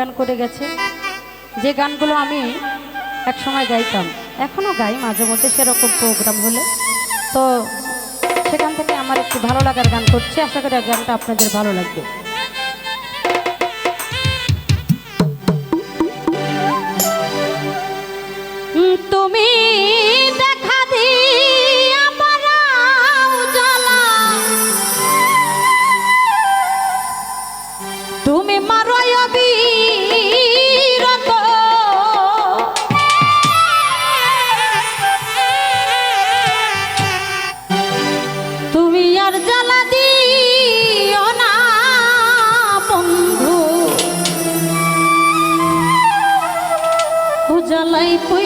গান করে গেছে। যে গানগুলো আমি একসময় গাইতাম এখনও গাই মাঝে মধ্যে সেরকম প্রোগ্রাম হলে। তো সেখান থেকে আমার একটু ভালো লাগার গান করছে। আশা করি গানটা আপনাদের ভালো লাগবে। তুমি দেখা তুমি той пи.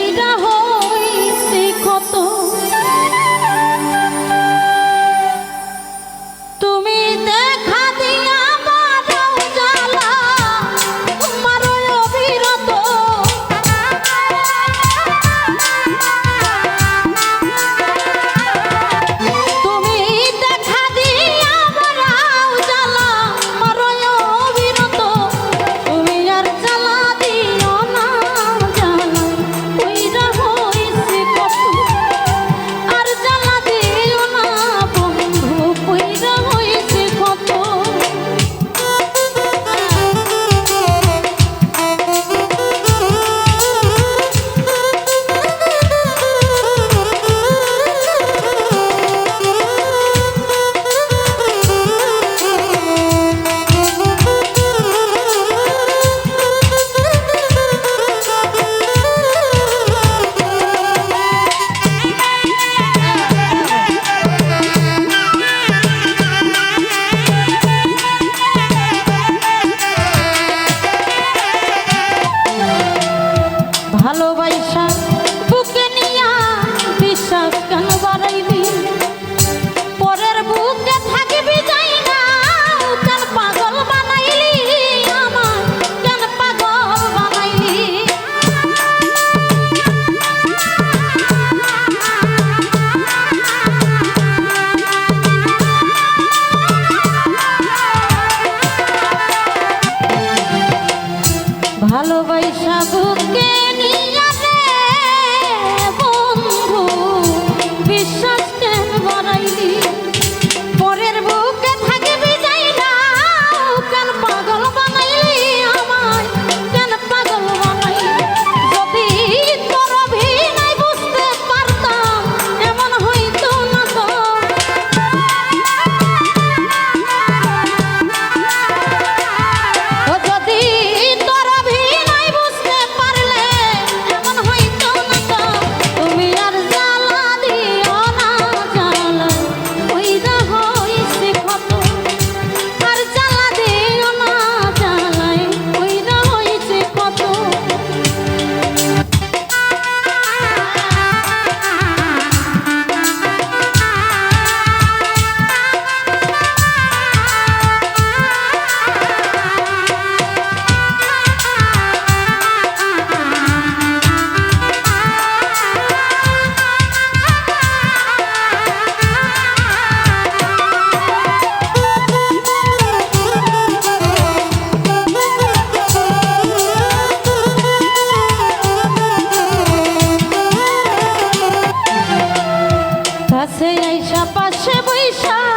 কাছে আইসা পাশে বৈশা